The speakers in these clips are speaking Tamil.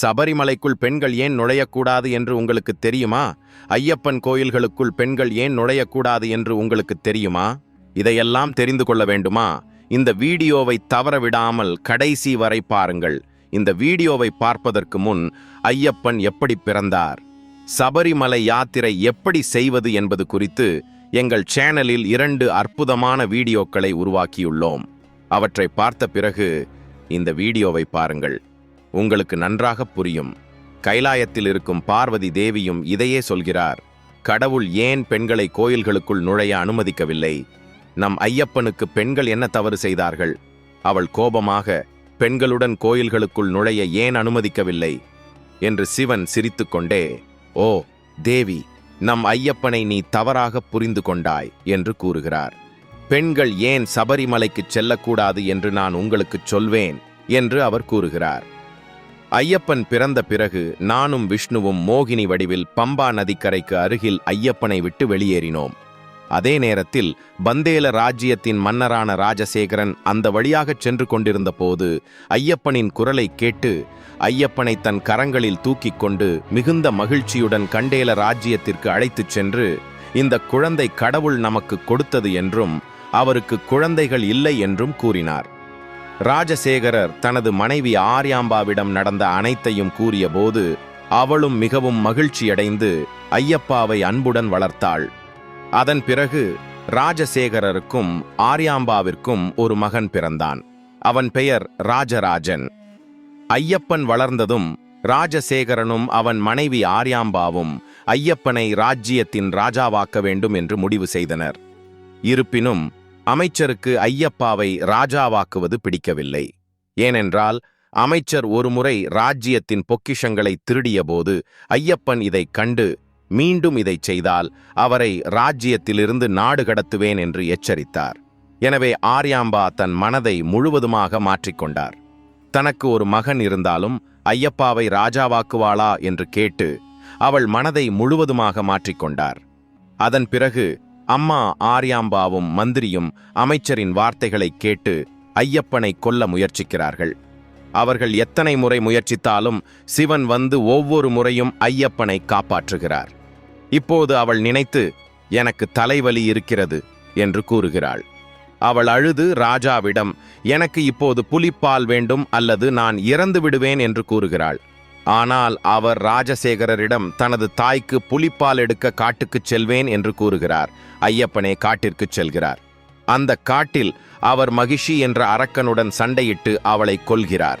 சபரிமலைக்குள் பெண்கள் ஏன் நுழையக்கூடாது என்று உங்களுக்கு தெரியுமா? ஐயப்பன் கோயில்களுக்குள் பெண்கள் ஏன் நுழையக்கூடாது என்று உங்களுக்கு தெரியுமா? இதையெல்லாம் தெரிந்து கொள்ள வேண்டுமா? இந்த வீடியோவை தவறவிடாமல் கடைசி வரை பாருங்கள். இந்த வீடியோவை பார்ப்பதற்கு முன் ஐயப்பன் எப்படி பிறந்தார்? சபரிமலை யாத்திரை எப்படி செய்வது என்பது குறித்து எங்கள் சேனலில் இரண்டு அற்புதமான வீடியோக்களை உருவாக்கியுள்ளோம். அவற்றை பார்த்த பிறகு இந்த வீடியோவை பாருங்கள். உங்களுக்கு நன்றாக புரியும். கைலாயத்தில் இருக்கும் பார்வதி தேவியும் இதையே சொல்கிறார். கடவுள் ஏன் பெண்களை கோயில்களுக்குள் நுழைய அனுமதிக்கவில்லை? நம் ஐயப்பனுக்கு பெண்கள் என்ன தவறு செய்தார்கள்? அவள் கோபமாக பெண்களுடன் கோயில்களுக்குள் நுழைய ஏன் அனுமதிக்கவில்லை என்று சிவன் சிரித்துக்கொண்டே ஓ தேவி நம் ஐயப்பனை நீ தவறாக புரிந்து கொண்டாய் என்று கூறுகிறார். பெண்கள் ஏன் சபரிமலைக்குச் செல்லக்கூடாது என்று நான் உங்களுக்குச் சொல்வேன் என்று அவர் கூறுகிறார். ஐயப்பன் பிறந்த பிறகு நானும் விஷ்ணுவும் மோகினி வடிவில் பம்பா நதிக்கரைக்கு அருகில் ஐயப்பனை விட்டு வெளியேறினோம். அதே நேரத்தில் பந்தேல ராஜ்யத்தின் மன்னரான ராஜசேகரன் அந்த வழியாகச் சென்று கொண்டிருந்த போது ஐயப்பனின் குரலை கேட்டு ஐயப்பனை தன் கரங்களில் தூக்கிக் கொண்டு மிகுந்த மகிழ்ச்சியுடன் கண்டேல ராஜ்யத்திற்கு அழைத்துச் சென்று இந்த குழந்தை கடவுள் நமக்கு கொடுத்தது என்றும் அவருக்கு குழந்தைகள் இல்லை என்றும் கூறினார். ராஜசேகரர் தனது மனைவி ஆர்யாம்பாவிடம் நடந்த அனைத்தையும் கூறியபோது அவளும் மிகவும் மகிழ்ச்சியடைந்து ஐயப்பாவை அன்புடன் வளர்த்தாள். அதன் பிறகு ராஜசேகரருக்கும் ஆர்யாம்பாவிற்கும் ஒரு மகன் பிறந்தான். அவன் பெயர் ராஜராஜன். ஐயப்பன் வளர்ந்ததும் ராஜசேகரனும் அவன் மனைவி ஆர்யாம்பாவும் ஐயப்பனை ராஜ்யத்தின் ராஜாவாக்க வேண்டும் என்று முடிவு செய்தனர். இருப்பினும் அமைச்சருக்கு ஐயப்பாவை ராஜாவாக்குவது பிடிக்கவில்லை. ஏனென்றால் அமைச்சர் ஒருமுறை ராஜ்யத்தின் பொக்கிஷங்களை திருடியபோது ஐயப்பன் இதைக் கண்டு மீண்டும் இதைச் செய்தால் அவரை ராஜ்யத்திலிருந்து நாடு கடத்துவேன் என்று எச்சரித்தார். எனவே ஆர்யாம்பா தன் மனதை முழுவதுமாக மாற்றிக்கொண்டார் தனக்கு ஒரு மகன் இருந்தாலும் ஐயப்பாவை ராஜாவாக்குவாளா என்று கேட்டு அவள் மனதை முழுவதுமாக மாற்றிக்கொண்டார் அதன் பிறகு அம்மா ஆர்யாம்பாவும் மந்திரியும் அமைச்சரின் வார்த்தைகளைக் கேட்டு ஐயப்பனை கொல்ல முயற்சிக்கிறார்கள். அவர்கள் எத்தனை முறை முயற்சித்தாலும் சிவன் வந்து ஒவ்வொரு முறையும் ஐயப்பனை காப்பாற்றுகிறார். இப்போது அவள் நினைத்து எனக்கு தலைவலி இருக்கிறது என்று கூறுகிறாள். அவள் அழுது ராஜாவிடம் எனக்கு இப்போது புலிப்பால் வேண்டும் அல்லது நான் இறந்து விடுவேன் என்று கூறுகிறாள். ஆனால் அவர் ராஜசேகரரிடம் தனது தாய்க்கு புலிப்பால் எடுக்க காட்டுக்குச் செல்வேன் என்று கூறுகிறார். ஐயப்பனே காட்டிற்குச் செல்கிறார். அந்த காட்டில் அவர் மகிஷி என்ற அரக்கனுடன் சண்டையிட்டு அவளை கொல்கிறார்.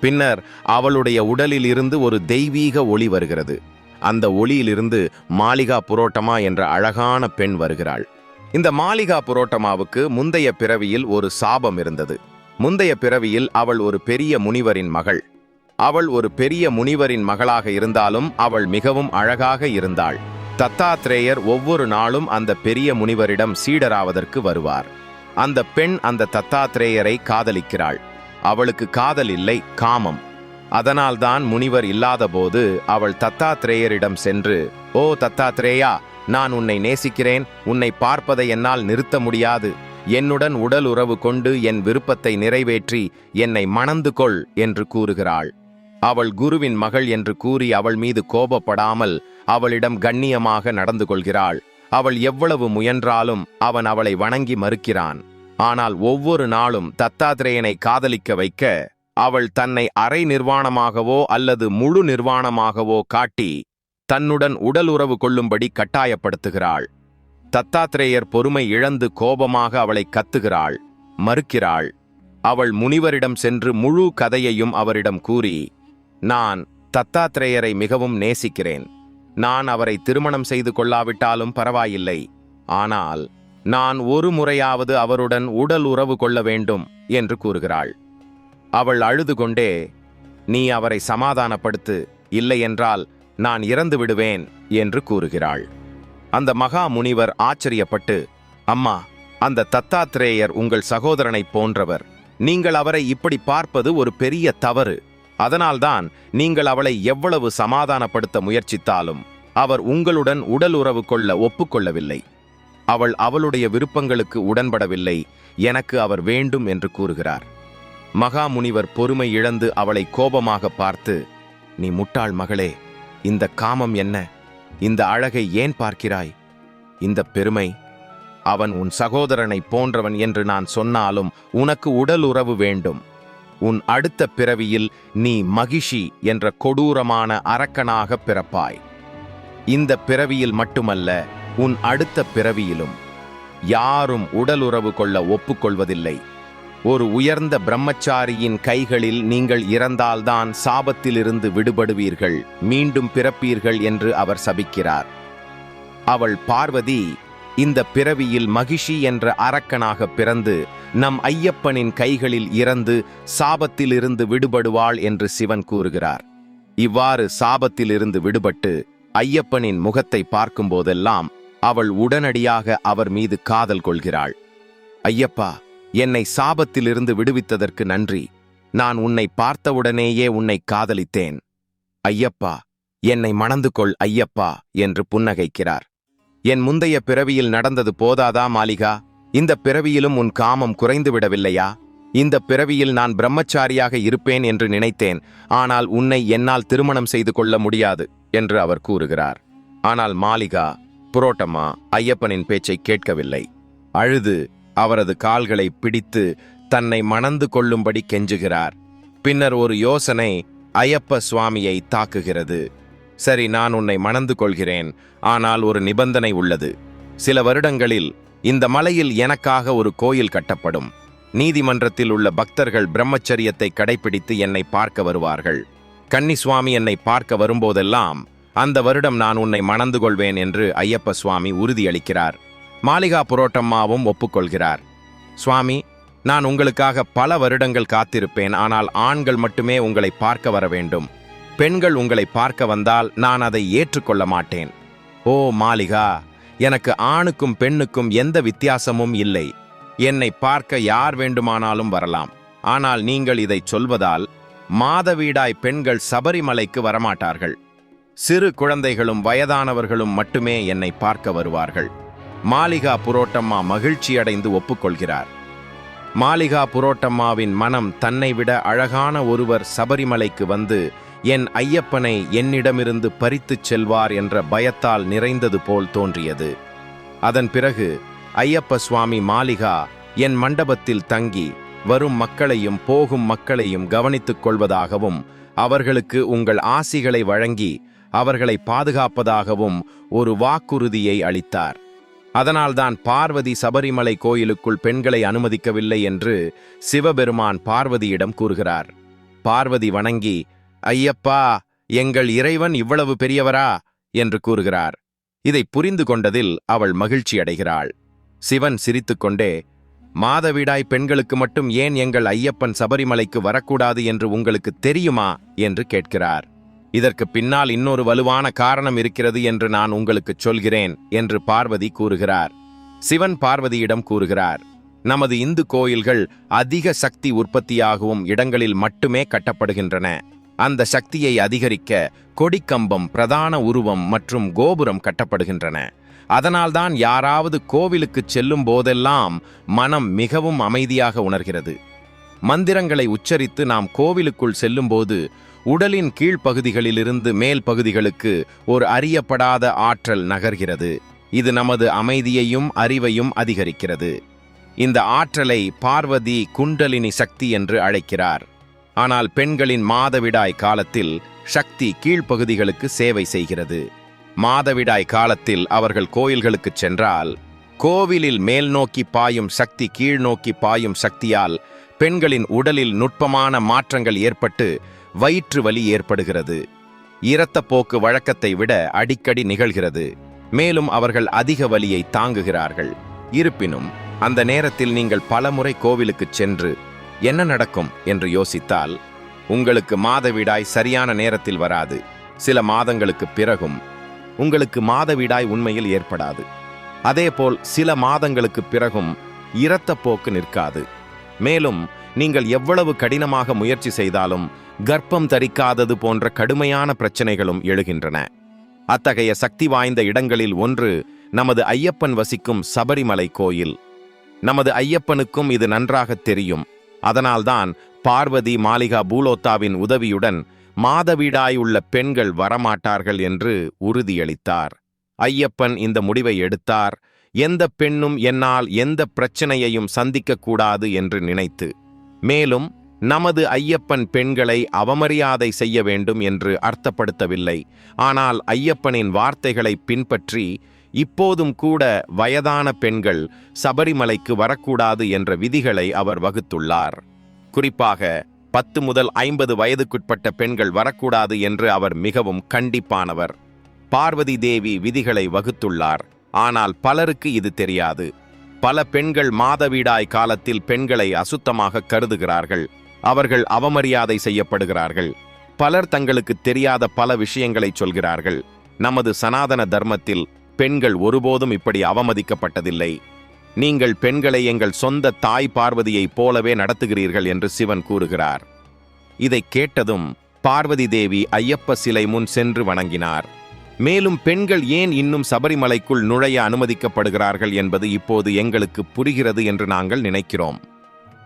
பின்னர் அவளுடைய உடலில் இருந்து ஒரு தெய்வீக ஒளி வருகிறது. அந்த ஒளியிலிருந்து மாளிகா புரோட்டமா என்ற அழகான பெண் வருகிறாள். இந்த மாளிகா புரோட்டமாவுக்கு முந்தைய பிறவியில் ஒரு சாபம் இருந்தது. முந்தைய பிறவியில் அவள் ஒரு பெரிய முனிவரின் மகள். அவள் ஒரு பெரிய முனிவரின் மகளாக இருந்தாலும் அவள் மிகவும் அழகாக இருந்தாள். தத்தாத்ரேயர் ஒவ்வொரு நாளும் அந்த பெரிய முனிவரிடம் சீடராவதற்கு வருவார். அந்த பெண் அந்த தத்தாத்ரேயரை காதலிக்கிறாள். அவளுக்கு காதல் இல்லை காமம். அதனால்தான் முனிவர் இல்லாதபோது அவள் தத்தாத்ரேயரிடம் சென்று ஓ தத்தாத்ரேயா நான் உன்னை நேசிக்கிறேன். உன்னை பார்ப்பதை என்னால் நிறுத்த முடியாது. என்னுடன் உடல் உறவு கொண்டு என் விருப்பத்தை நிறைவேற்றி என்னை மணந்து கொள் என்று கூறுகிறாள். அவள் குருவின் மகள் என்று கூறி அவள் மீது கோபப்படாமல் அவளிடம் கண்ணியமாக நடந்து கொள்கிறாள். அவள் எவ்வளவு முயன்றாலும் அவன் அவளை வணங்கி மறுக்கிறான். ஆனால் ஒவ்வொரு நாளும் தத்தாத்திரேயனை காதலிக்க வைக்க அவள் தன்னை அரை நிர்வாணமாகவோ அல்லது முழு நிர்வாணமாகவோ காட்டி தன்னுடன் உடல் உறவு கொள்ளும்படி கட்டாயப்படுத்துகிறாள். தத்தாத்திரேயர் பொறுமை இழந்து கோபமாக அவளை கத்துகிறாள் மறுக்கிறாள். அவள் முனிவரிடம் சென்று முழு கதையையும் அவரிடம் கூறி நான் தத்தாத்ரேயரை மிகவும் நேசிக்கிறேன். நான் அவரை திருமணம் செய்து கொள்ளாவிட்டாலும் பரவாயில்லை. ஆனால் நான் ஒரு முறையாவது அவருடன் உடல் உறவு கொள்ள வேண்டும் என்று கூறுகிறாள். அவள் அழுது கொண்டே நீ அவரை சமாதானப்படுத்து இல்லையென்றால் நான் இறந்து விடுவேன் என்று கூறுகிறாள். அந்த மகா முனிவர் ஆச்சரியப்பட்டு அம்மா அந்த தத்தாத்திரேயர் உங்கள் சகோதரனைப் போன்றவர். நீங்கள் அவரை இப்படி பார்ப்பது ஒரு பெரிய தவறு. அதனால்தான் நீங்கள் அவளை எவ்வளவு சமாதானப்படுத்த முயற்சித்தாலும் அவர் உங்களுடன் உடல் உறவு கொள்ள ஒப்புக்கொள்ளவில்லை. அவள் அவளுடைய விருப்பங்களுக்கு உடன்படவில்லை. எனக்கு அவர் வேண்டும் என்று கூறுகிறார். மகாமுனிவர் பொறுமை இழந்து அவளை கோபமாக பார்த்து நீ முட்டாள் மகளே இந்த காமம் என்ன? இந்த அழகை ஏன் பார்க்கிறாய்? இந்த பெருமை அவன் உன் சகோதரனைப் போன்றவன் என்று நான் சொன்னாலும் உனக்கு உடல் உறவு வேண்டும். உன் அடுத்த பிறவியில் நீ மகிஷி என்ற கொடூரமான அரக்கனாக பிறப்பாய். இந்த பிறவியில் மட்டுமல்ல உன் அடுத்த பிறவியிலும் யாரும் உடலுறவு கொள்ள ஒப்புக்கொள்வதில்லை. ஒரு உயர்ந்த பிரம்மச்சாரியின் கைகளில் நீங்கள் இறந்தால்தான் சாபத்திலிருந்து விடுபடுவீர்கள் மீண்டும் பிறப்பீர்கள் என்று அவர் சபிக்கிறார். அவள் பார்வதி இந்த பிறவியில் மகிஷி என்ற அரக்கனாக பிறந்து நம் ஐயப்பனின் கைகளில் இறந்து சாபத்திலிருந்து விடுபடுவாள் என்று சிவன் கூறுகிறார். இவ்வாறு சாபத்திலிருந்து விடுபட்டு ஐயப்பனின் முகத்தை பார்க்கும்போதெல்லாம் அவள் உடனடியாக அவர் மீது காதல் கொள்கிறாள். ஐயப்பா என்னை சாபத்திலிருந்து விடுவித்ததற்கு நன்றி. நான் உன்னை பார்த்தவுடனேயே உன்னை காதலித்தேன். ஐயப்பா என்னை மணந்து கொள் ஐயப்பா என்று புன்னகைக்கிறார். என் முந்தைய பிறவியில் நடந்தது போதாதா மாலிகா இந்த பிறவியிலும் உன் காமம் குறைந்து விடவில்லையா இந்த பிறவியில் நான் பிரம்மச்சாரியாக இருப்பேன் என்று நினைத்தேன். ஆனால் உன்னை என்னால் திருமணம் செய்து கொள்ள முடியாது என்று அவர் கூறுகிறார். ஆனால் மாலிகா புரோட்டம்மா ஐயப்பனின் பேச்சை கேட்கவில்லை. அழுது அவரது கால்களை பிடித்து தன்னை மணந்து கொள்ளும்படி கெஞ்சுகிறார். பின்னர் ஒரு யோசனை ஐயப்ப சுவாமியை தாக்குகிறது. சரி நான் உன்னை மணந்து கொள்கிறேன். ஆனால் ஒரு நிபந்தனை உள்ளது. சில வருடங்களில் இந்த மலையில் எனக்காக ஒரு கோயில் கட்டப்படும். நீதிமன்றத்தில் உள்ள பக்தர்கள் பிரம்மச்சரியத்தை கடைபிடித்து என்னை பார்க்க வருவார்கள். கன்னி சுவாமி என்னை பார்க்க வரும்போதெல்லாம் அந்த வருடம் நான் உன்னை மணந்து கொள்வேன் என்று ஐயப்ப சுவாமி உறுதியளிக்கிறார். மாளிகா புரோட்டம்மாவும் ஒப்புக்கொள்கிறார். சுவாமி நான் உங்களுக்காக பல வருடங்கள் காத்திருப்பேன் ஆனால் ஆண்கள் மட்டுமே உங்களை பார்க்க வர வேண்டும். பெண்கள் உங்களை பார்க்க வந்தால் நான் அதை ஏற்றுக்கொள்ள மாட்டேன். ஓ மாளிகா எனக்கு ஆணுக்கும் பெண்ணுக்கும் எந்த வித்தியாசமும் இல்லை. என்னை பார்க்க யார் வேண்டுமானாலும் வரலாம். ஆனால் நீங்கள் இதை சொல்வதால் மாதவீடாய் பெண்கள் சபரிமலைக்கு வரமாட்டார்கள். சிறு குழந்தைகளும் வயதானவர்களும் மட்டுமே என்னை பார்க்க வருவார்கள். மாளிகா புரோட்டம்மா மகிழ்ச்சியடைந்து ஒப்புக்கொள்கிறார். மாளிகா புரோட்டம்மாவின் மனம் தன்னை விட அழகான ஒருவர் சபரிமலைக்கு வந்து என் ஐயப்பனை என்னிடமிருந்து பறித்துச் செல்வார் என்ற பயத்தால் நிறைந்தது போல் தோன்றியது. அதன் பிறகு ஐயப்ப சுவாமி மாளிகா என் மண்டபத்தில் தங்கி வரும் மக்களையும் போகும் மக்களையும் கவனித்துக் கொள்வதாகவும் அவர்களுக்கு உங்கள் ஆசிகளை வழங்கி அவர்களை பாதுகாப்பதாகவும் ஒரு வாக்குறுதியை அளித்தார். அதனால்தான் பார்வதி சபரிமலை கோயிலுக்குள் பெண்களை அனுமதிக்கவில்லை என்று சிவபெருமான் பார்வதியிடம் கூறுகிறார். பார்வதி வணங்கி ஐயப்பா எங்கள் இறைவன் இவ்வளவு பெரியவரா? என்று கூறுகிறார். இதை புரிந்து கொண்டதில் அவள் மகிழ்ச்சி அடைகிறாள். சிவன் சிரித்துக்கொண்டே மாதவிடாய் பெண்களுக்கு மட்டும் ஏன் எங்கள் ஐயப்பன் சபரிமலைக்கு வரக்கூடாது என்று உங்களுக்கு தெரியுமா? என்று கேட்கிறார். இதற்கு பின்னால் இன்னொரு வலுவான காரணம் இருக்கிறது என்று நான் உங்களுக்கு சொல்கிறேன் என்று பார்வதி கூறுகிறார். சிவன் பார்வதியிடம் கூறுகிறார். நமது இந்து கோயில்கள் அதிக சக்தி உற்பத்தியாகவும் இடங்களில் மட்டுமே கட்டப்படுகின்றன. அந்த சக்தியை அதிகரிக்க கொடிக்கம்பம் பிரதான உருவம் மற்றும் கோபுரம் கட்டப்படுகின்றன. அதனால்தான் யாராவது கோவிலுக்குச் செல்லும் போதெல்லாம் மனம் மிகவும் அமைதியாக உணர்கிறது. மந்திரங்களை உச்சரித்து நாம் கோவிலுக்குள் செல்லும்போது உடலின் கீழ்ப்பகுதிகளிலிருந்து மேல் பகுதிகளுக்கு ஒரு அறியப்படாத ஆற்றல் நகர்கிறது. இது நமது அமைதியையும் அறிவையும் அதிகரிக்கிறது. இந்த ஆற்றலை பார்வதி குண்டலினி சக்தி என்று அழைக்கிறார். ஆனால் பெண்களின் மாதவிடாய் காலத்தில் சக்தி கீழ்ப்பகுதிகளுக்கு சேவை செய்கிறது. மாதவிடாய் காலத்தில் அவர்கள் கோயில்களுக்குச் சென்றால் கோவிலில் மேல் நோக்கி பாயும் சக்தி கீழ் நோக்கி பாயும் சக்தியால் பெண்களின் உடலில் நுட்பமான மாற்றங்கள் ஏற்பட்டு வயிற்று வலி ஏற்படுகிறது. இரத்தப்போக்கு வழக்கத்தை விட அடிக்கடி நிகழ்கிறது. மேலும் அவர்கள் அதிக வலியை தாங்குகிறார்கள். இருப்பினும் அந்த நேரத்தில் நீங்கள் பலமுறை கோவிலுக்குச் சென்று என்ன நடக்கும் என்று யோசித்தால் உங்களுக்கு மாதவிடாய் சரியான நேரத்தில் வராது. சில மாதங்களுக்கு பிறகும் உங்களுக்கு மாதவிடாய் உண்மையில் ஏற்படாது. அதேபோல் சில மாதங்களுக்கு பிறகும் இரத்தப்போக்கு நிற்காது. மேலும் நீங்கள் எவ்வளவு கடினமாக முயற்சி செய்தாலும் கர்ப்பம் தரிக்காதது போன்ற கடுமையான பிரச்சனைகளும் எழுகின்றன. அத்தகைய சக்தி வாய்ந்த இடங்களில் ஒன்று நமது ஐயப்பன் வசிக்கும் சபரிமலை கோயில். நமது ஐயப்பனுக்கும் இது நன்றாக தெரியும். அதனால்தான் பார்வதி மாளிகா பூலோத்தாவின் உதவியுடன் மாதவிடாய் உள்ள பெண்கள் வரமாட்டார்கள் என்று உறுதியளித்தார். ஐயப்பன் இந்த முடிவை எடுத்தார். எந்த பெண்ணும் என்னால் எந்த பிரச்சனையையும் சந்திக்கக்கூடாது என்று நினைத்து. மேலும் நமது ஐயப்பன் பெண்களை அவமரியாதை செய்ய வேண்டும் என்று அர்த்தப்படுத்தவில்லை. ஆனால் ஐயப்பனின் வார்த்தைகளை பின்பற்றி இப்போதும் கூட வயதான பெண்கள் சபரிமலைக்கு வரக்கூடாது என்ற விதிகளை அவர் வகுத்துள்ளார். குறிப்பாக பத்து முதல் ஐம்பது வயதுக்குட்பட்ட பெண்கள் வரக்கூடாது என்று அவர் மிகவும் கண்டிப்பானவர். பார்வதி தேவி விதிகளை வகுத்துள்ளார். ஆனால் பலருக்கு இது தெரியாது. பல பெண்கள் மாதவிடாய் காலத்தில் பெண்களை அசுத்தமாக கருதுகிறார்கள். அவர்கள் அவமரியாதை செய்யப்படுகிறார்கள். பலர் தங்களுக்கு தெரியாத பல விஷயங்களை சொல்கிறார்கள். நமது சனாதன தர்மத்தில் பெண்கள் ஒருபோதும் இப்படி அவமதிக்கப்பட்டதில்லை. நீங்கள் பெண்களை எங்கள் சொந்த தாய் பார்வதியைப் போலவே நடத்துகிறீர்கள் என்று சிவன் கூறுகிறார். இதை கேட்டதும் பார்வதி தேவி ஐயப்ப சிலை முன் சென்று வணங்கினார். மேலும் பெண்கள் ஏன் இன்னும் சபரிமலைக்குள் நுழைய அனுமதிக்கப்படுகிறார்கள் என்பது இப்போது எங்களுக்கு புரிகிறது என்று நாங்கள் நினைக்கிறோம்.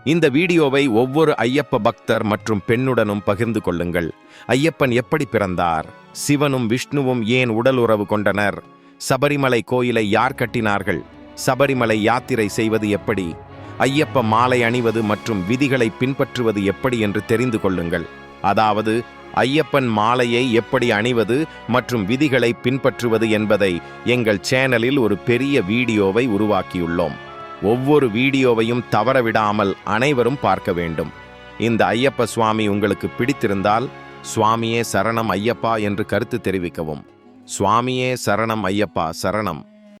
இந்த வீடியோவை ஒவ்வொரு ஐயப்ப பக்தர் மற்றும் பெண்ணுடனும் பகிர்ந்து கொள்ளுங்கள். ஐயப்பன் எப்படி பிறந்தார்? சிவனும் விஷ்ணுவும் ஏன் உடல் உறவு கொண்டனர்? சபரிமலை கோயிலை யார் கட்டினார்கள்? சபரிமலை யாத்திரை செய்வது எப்படி? ஐயப்ப மாலை அணிவது மற்றும் விதிகளை பின்பற்றுவது எப்படி என்று தெரிந்து கொள்ளுங்கள். அதாவது ஐயப்பன் மாலையை எப்படி அணிவது மற்றும் விதிகளை பின்பற்றுவது என்பதை எங்கள் சேனலில் ஒரு பெரிய வீடியோவை உருவாக்கியுள்ளோம். ஒவ்வொரு வீடியோவையும் தவறவிடாமல் அனைவரும் பார்க்க வேண்டும். இந்த ஐயப்ப சுவாமி உங்களுக்கு பிடித்திருந்தால் சுவாமியே சரணம் ஐயப்பா என்று கருத்து தெரிவிக்கவும். சுவாமியே சரணம் ஐயப்பா சரணம்.